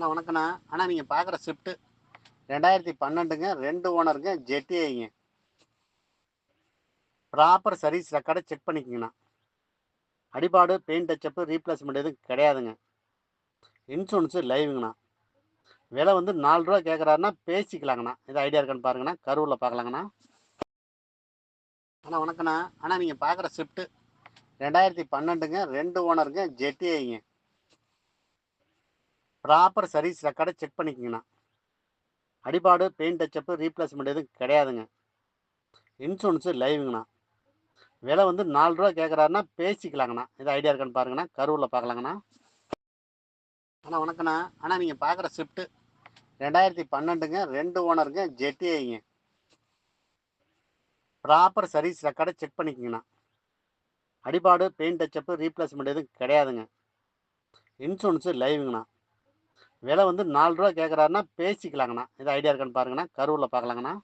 அண்ணா வணக்கண்ணா அண்ணா நீங்கள் பார்க்குற ஷிஃப்ட்டு ரெண்டாயிரத்தி பன்னெண்டுங்க. ரெண்டு ஓனருங்க ஜெட்டிஐங்க ப்ராப்பர் சர்வீஸ் ரெக்கார்டை செக் பண்ணிக்கோங்கண்ணா. அடிபாடு பெயிண்ட் டச்சப்பு ரீப்ளேஸ்மெண்ட் எதுவும் கிடையாதுங்க. இன்சூரன்ஸு லைவுங்கண்ணா விலை வந்து நாலு ரூபா கேட்குறாருன்னா பேசிக்கலாங்கண்ணா. இது ஐடியா இருக்கான்னு பாருங்கண்ணா. கரூரில் பார்க்கலாங்கண்ணா அண்ணா வணக்கண்ணா அண்ணா நீங்கள் பார்க்குற ஷிஃப்ட்டு ரெண்டாயிரத்தி பன்னெண்டுங்க. ரெண்டு ஓனருங்க ஜெட்டிஐங்க ப்ராப்பர் சர்வீஸ் ரெக்கார்டை செக் பண்ணிக்கிங்கண்ணா. அடிபாடு பெயிண்ட் டச்சப்பு ரீப்ளேஸ்மெண்ட் எதுவும் கிடையாதுங்க. இன்சூரன்ஸு லைவுங்கண்ணா விலை வந்து நாலு ரூபா கேட்குறாருன்னா பேசிக்கலாங்கண்ணா. இது ஐடியா இருக்கான்னு பாருங்கண்ணா. கரூரில் பார்க்கலாங்கண்ணா. அண்ணா வணக்கண்ணா. அண்ணா நீங்கள் பார்க்குற ஸ்விஃப்ட்டு ரெண்டாயிரத்தி பன்னெண்டுங்க. ரெண்டு ஓனருங்க ஜெட்டிஐங்க ப்ராப்பர் சர்வீஸ் ரெக்கார்டை செக் பண்ணிக்கிங்கண்ணா. அடிபாடு பெயிண்ட் டச்சப்பு ரீப்ளேஸ்மெண்ட் எதுவும் கிடையாதுங்க. இன்சூரன்ஸு லைவுங்கண்ணா விலை வந்து நாலு ரூபா கேட்குறாருன்னா பேசிக்கலாங்கண்ணா. இது ஐடியா இருக்கான்னு பாருங்கண்ணா. கரூரில் பார்க்கலாங்கண்ணா